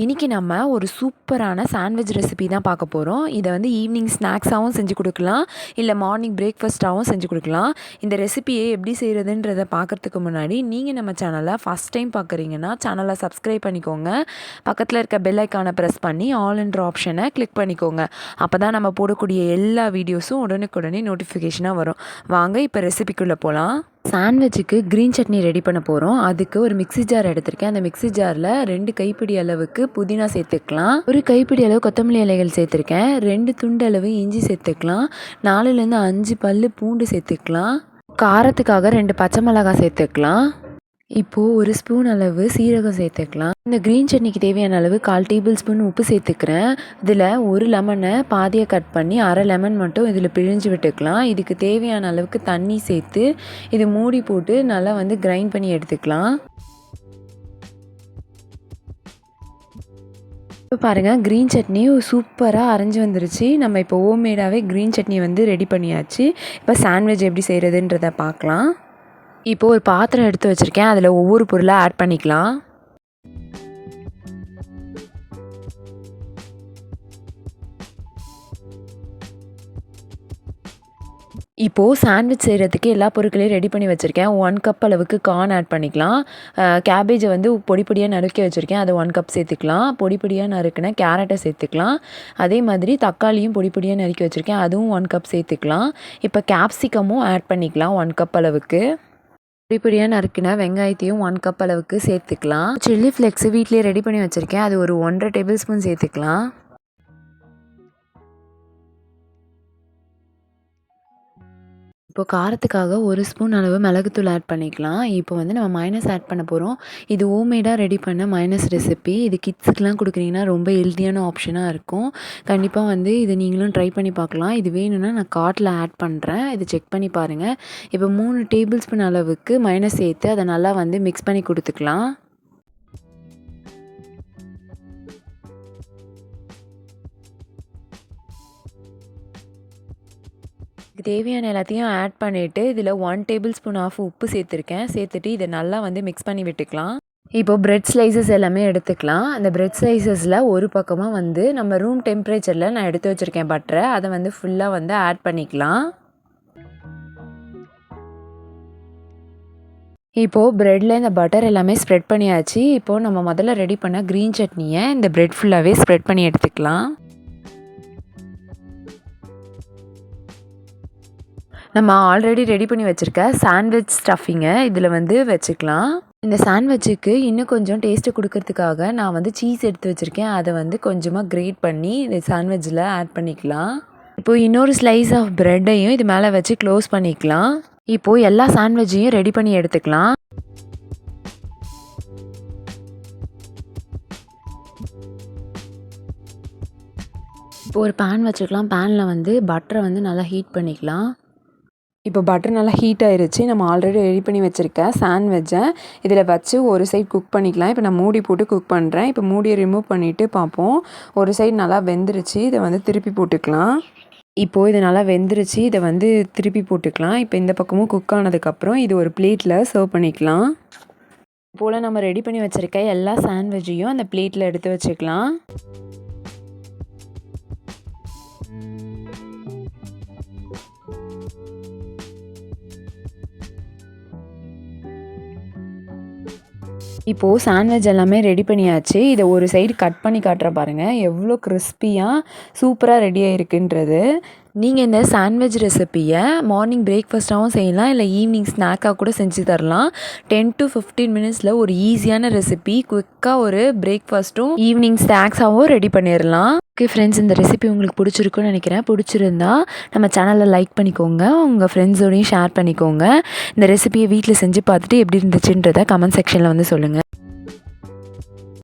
இன்றைக்கி நம்ம ஒரு சூப்பரான சாண்ட்விச் ரெசிபி தான் பார்க்க போகிறோம் இதை வந்து ஈவினிங் ஸ்நாக்ஸாகவும் செஞ்சு கொடுக்கலாம். இல்லை மார்னிங் பிரேக்ஃபாஸ்ட்டாகவும் செஞ்சு கொடுக்கலாம். இந்த ரெசிபியை எப்படி செய்கிறதுன்றதை பார்க்குறதுக்கு முன்னாடி நீங்கள் நம்ம சேனலை ஃபஸ்ட் டைம் பார்க்குறீங்கன்னா சேனலை சப்ஸ்கிரைப் பண்ணிக்கோங்க. பக்கத்தில் இருக்க பெல் ஐக்கானை ப்ரெஸ் பண்ணி ஆல் என்ற ஆப்ஷனை கிளிக் பண்ணிக்கோங்க. அப்போ தான் நம்ம போடக்கூடிய எல்லா வீடியோஸும் உடனுக்குடனே நோட்டிஃபிகேஷனாக வரும். வாங்க இப்போ ரெசிபிக்குள்ளே போகலாம் சாண்ட்விச்சுக்கு க்ரீன் சட்னி ரெடி பண்ண போகிறோம் அதுக்கு ஒரு மிக்ஸி ஜார் எடுத்திருக்கேன். அந்த மிக்ஸி ஜாரில் ரெண்டு கைப்பிடி அளவுக்கு புதினா சேர்த்துக்கலாம். ஒரு கைப்பிடி அளவு கொத்தமல்லி இலைகள் சேர்த்துருக்கேன். ரெண்டு துண்டு அளவு இஞ்சி சேர்த்துக்கலாம். நாலுலேருந்து அஞ்சு பல் பூண்டு சேர்த்துக்கலாம். காரத்துக்காக ரெண்டு பச்சை மிளகாய் சேர்த்துக்கலாம். இப்போது ஒரு ஸ்பூன் அளவு சீரகம் சேர்த்துக்கலாம். இந்த க்ரீன் சட்னிக்கு தேவையான அளவு கால் டேபிள் ஸ்பூன் உப்பு சேர்த்துக்கிறேன். இதில் ஒரு லெமனை பாதியை கட் பண்ணி அரை லெமன் மட்டும் இதில் பிழிஞ்சு விட்டுக்கலாம். இதுக்கு தேவையான அளவுக்கு தண்ணி சேர்த்து இது மூடி போட்டு நல்லா வந்து கிரைண்ட் பண்ணி எடுத்துக்கலாம். இப்போ பாருங்கள் க்ரீன் சட்னி சூப்பராக அரைஞ்சி வந்துருச்சு. நம்ம இப்போ ஹோம்மேடாகவே க்ரீன் சட்னி வந்து ரெடி பண்ணியாச்சு. இப்போ சாண்ட்விச் எப்படி செய்கிறதுன்றத பார்க்கலாம். இப்போது ஒரு பாத்திரம் எடுத்து வச்சுருக்கேன். அதில் ஒவ்வொரு பொருளாக ஆட் பண்ணிக்கலாம். இப்போது சாண்ட்விச் செய்கிறதுக்கு எல்லா பொருட்களையும் ரெடி பண்ணி வச்சுருக்கேன். ஒன் கப் அளவுக்கு கார்ன் ஆட் பண்ணிக்கலாம். கேபேஜை வந்து பொடி பொடியாக நறுக்கி வச்சுருக்கேன். அதை ஒன் கப் சேர்த்துக்கலாம். பொடி பொடியாக நறுக்கின கேரட்டை சேர்த்துக்கலாம். அதே மாதிரி தக்காளியும் பொடி பொடியாக நறுக்கி வச்சுருக்கேன். அதுவும் ஒன் கப் சேர்த்துக்கலாம். இப்போ கேப்சிகமும் ஆட் பண்ணிக்கலாம் ஒன் கப் அளவுக்கு. பொடி பொடியாக நறுக்கின வெங்காயத்தையும் ஒன் கப் அளவுக்கு சேர்த்துக்கலாம். சில்லி ஃப்ளெக்ஸு வீட்லேயே ரெடி பண்ணி வச்சுருக்கேன். அது ஒரு ஒன்றரை டேபிள் ஸ்பூன் சேர்த்துக்கலாம். இப்போ காரத்துக்காக ஒரு ஸ்பூன் அளவு மிளகுத்தூள் ஆட் பண்ணிக்கலாம். இப்போ வந்து நம்ம மைனஸ் ஆட் பண்ண போகிறோம் இது ஹோம்மேடாக ரெடி பண்ண மைனஸ் ரெசிபி இது கிட்ஸுக்கெலாம் கொடுக்குறீங்கன்னா ரொம்ப ஹெல்த்தியான ஆப்ஷனாக இருக்கும். கண்டிப்பாக வந்து இது நீங்களும் ட்ரை பண்ணி பார்க்கலாம். இது வேணும்னா நான் கார்ட்டில் ஆட் பண்ணுறேன் இது செக் பண்ணி பாருங்கள் இப்போ மூணு டேபிள் ஸ்பூன் அளவுக்கு மைனஸ் சேர்த்து அதை நல்லா வந்து மிக்ஸ் பண்ணி கொடுத்துக்கலாம். இதுக்கு தேவையான எல்லாத்தையும் ஆட் பண்ணிவிட்டு இதில் ஒன் டேபிள் ஸ்பூன் ஆஃப் உப்பு சேர்த்துருக்கேன். சேர்த்துட்டு இதை நல்லா வந்து மிக்ஸ் பண்ணி விட்டுக்கலாம். இப்போது பிரெட் ஸ்லைசஸ் எல்லாமே எடுத்துக்கலாம். அந்த பிரெட் ஸ்லைசஸில் ஒரு பக்கமாக வந்து நம்ம ரூம் டெம்பரேச்சரில் நான் எடுத்து வச்சுருக்கேன் பட்டரை அதை வந்து ஃபுல்லாக வந்து ஆட் பண்ணிக்கலாம். இப்போது ப்ரெட்டில் இந்த பட்டர் எல்லாமே ஸ்ப்ரெட் பண்ணியாச்சு. இப்போது நம்ம முதல்ல ரெடி பண்ண க்ரீன் சட்னியை இந்த ப்ரெட் ஃபுல்லாகவே ஸ்ப்ரெட் பண்ணி எடுத்துக்கலாம். நம்ம ஆல்ரெடி ரெடி பண்ணி வச்சுருக்க சாண்ட்விச் ஸ்டஃபிங்கை இதில் வந்து வச்சுக்கலாம். இந்த சாண்ட்விச்சுக்கு இன்னும் கொஞ்சம் டேஸ்ட்டு கொடுக்கறதுக்காக நான் வந்து சீஸ் எடுத்து வச்சுருக்கேன். அதை வந்து கொஞ்சமாக கிரேட் பண்ணி இந்த சாண்ட்விச்சில் ஆட் பண்ணிக்கலாம். இப்போது இன்னொரு ஸ்லைஸ் ஆஃப் ப்ரெட்டையும் இது மேலே வச்சு க்ளோஸ் பண்ணிக்கலாம். இப்போது எல்லா சாண்ட்விச்சையும் ரெடி பண்ணி எடுத்துக்கலாம். இப்போ ஒரு பேன் வச்சுக்கலாம் பேனில் வந்து பட்டரை வந்து நல்லா ஹீட் பண்ணிக்கலாம். இப்போ பட்டர் நல்லா ஹீட் ஆயிருச்சு. நம்ம ஆல்ரெடி ரெடி பண்ணி வச்சுருக்க சாண்ட்விட்சை இதில் வச்சு ஒரு சைட் குக் பண்ணிக்கலாம். இப்போ நான் மூடி போட்டு குக் பண்ணுறேன் இப்போ மூடியை ரிமூவ் பண்ணிவிட்டு பார்ப்போம். ஒரு சைடு நல்லா வெந்துருச்சு. இதை வந்து திருப்பி போட்டுக்கலாம். இப்போது இது நல்லா வெந்துருச்சு. இதை வந்து திருப்பி போட்டுக்கலாம். இப்போ இந்த பக்கமும் குக் ஆனதுக்கப்புறம் இது ஒரு பிளேட்டில் சர்வ் பண்ணிக்கலாம். போல் நம்ம ரெடி பண்ணி வச்சுருக்க எல்லா சாண்ட்விட்சையும் அந்த பிளேட்டில் எடுத்து வச்சுக்கலாம். இப்போது சாண்ட்விச் எல்லாமே ரெடி பண்ணியாச்சு. இதை ஒரு சைடு கட் பண்ணி காட்டுற பாருங்கள் எவ்வளோ கிறிஸ்பியாக சூப்பராக ரெடி ஆகிருக்குன்றது நீங்கள் இந்த சாண்ட்விச் ரெசிப்பியை மார்னிங் பிரேக்ஃபாஸ்ட்டாகவும் செய்யலாம் இல்லை ஈவினிங் ஸ்நாக்காக கூட செஞ்சு தரலாம். டென் டு ஃபிஃப்டீன் மினிட்ஸில் ஒரு ஈஸியான ரெசிபி குயிக்காக ஒரு பிரேக்ஃபாஸ்ட்டும் ஈவினிங் ஸ்நாக்ஸாகவும் ரெடி பண்ணிடலாம் ஓகே ஃப்ரெண்ட்ஸ் இந்த ரெசிபி உங்களுக்கு பிடிச்சிருக்குன்னு நினைக்கிறேன். பிடிச்சிருந்தா நம்ம சேனலில் லைக் பண்ணிக்கோங்க உங்கள் ஃப்ரெண்ட்ஸோடையும் ஷேர் பண்ணிக்கோங்க. இந்த ரெசிபியை வீட்டில் செஞ்சு பார்த்துட்டு எப்படி இருந்துச்சுன்றதை கமெண்ட் செக்ஷனில் வந்து சொல்லுங்கள்